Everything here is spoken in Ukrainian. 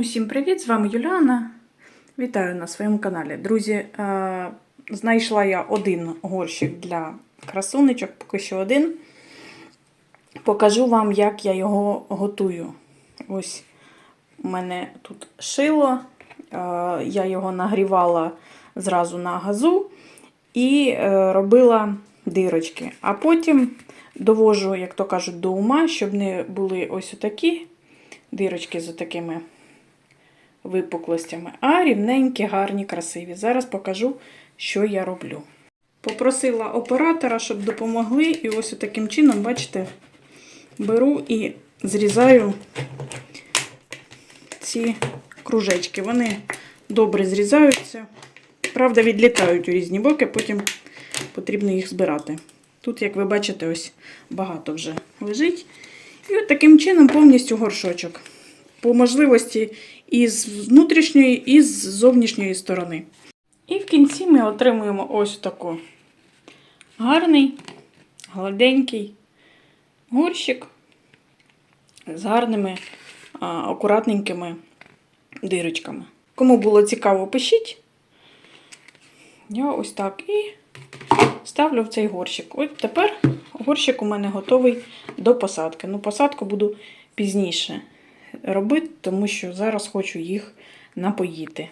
Усім привіт! З вами Юліана. Вітаю на своєму каналі. Друзі, е, знайшла я один горщик для красунечок, поки що один. Покажу вам, як я його готую. Ось у мене тут шило, е, я його нагрівала зразу на газу і е, робила дирочки. А потім довожу, як то кажуть, до ума, щоб не були ось такі дирочки з такими випуклостями, а рівненькі, гарні, красиві. Зараз покажу, що я роблю. Попросила оператора, щоб допомогли, і ось таким чином, бачите, беру і зрізаю ці кружечки. Вони добре зрізаються. Правда, відлітають у різні боки, потім потрібно їх збирати. Тут, як ви бачите, ось багато вже лежить. І от таким чином повністю горшочок. По можливості і з внутрішньої, і з зовнішньої сторони. І в кінці ми отримуємо ось таку гарний, гладенький горщик з гарними, акуратненькими дирочками. Кому було цікаво, пишіть. Я ось так і ставлю в цей горщик. От тепер горщик у мене готовий до посадки. Ну, посадку буду пізніше робити, тому що зараз хочу їх напоїти.